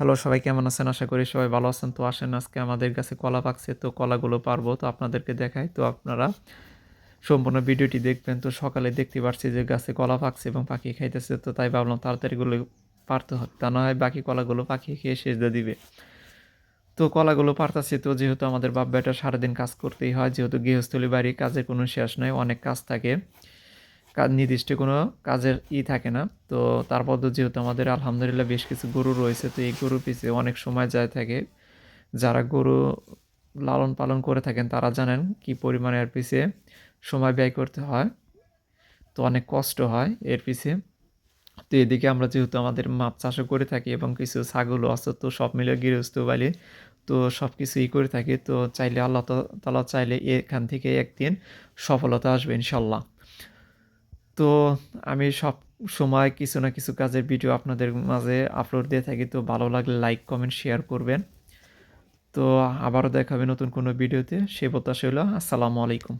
Hello সবাই কেমন আছেন? আশা করি সবাই ভালো আছেন। তো আসেন, আজকে আমাদের কাছে কলা পাকছে, তো কলাগুলো পারব। তো আপনাদেরকে দেখাই, তো আপনারা সম্পূর্ণ ভিডিওটি দেখবেন। তো সকালে দেখতে পাচ্ছি যে গাছে কলা পাকছে এবং পাখি খাইতেছে, তো তাই ভাবলাম তাড়াতাড়িগুলো পারতে হবে তা না হয় বাকি কলাগুলো পাখি খেয়ে শেষ দিয়ে দিবে। তো কলাগুলো পারতাছি, তো যেহেতু আমাদের বাপ বেটা সারাদিন কাজ করতেই হয়, যেহেতু গৃহস্থলী বাড়ি কাজের কোনো শেষ নয় অনেক কাজ থাকে। নির্দিষ্ট কোনো কাজের ই থাকে না। তো তারপর তো যেহেতু আমাদের আলহামদুলিল্লাহ বেশ কিছু গরু রয়েছে, তো এই গরু পিছে অনেক সময় যায় থাকে। যারা গরু লালন পালন করে থাকেন, তারা জানেন কি পরিমাণে এর পিছে সময় ব্যয় করতে হয়। তো অনেক কষ্ট হয় এর পিছে। তো এদিকে আমরা যেহেতু আমাদের মাছ চাষও করে থাকি এবং কিছু ছাগলও আছে, তো সব মিলে গৃহস্থ বাড়ি তো সব কিছুই করে থাকি। তো চাইলে আল্লাহ তালা চাইলে এখান থেকে একদিন সফলতা আসবে ইনশাল্লাহ। তো আমি সব সময় কিছু না কিছু কাজের ভিডিও আপনাদের মাঝে আপলোড দিয়ে থাকি, তো ভালো লাগলে লাইক কমেন্ট শেয়ার করবেন। তো আবারও দেখাবে নতুন কোনো ভিডিওতে সে প্রত্যাশা হলো, আসসালামু আলাইকুম।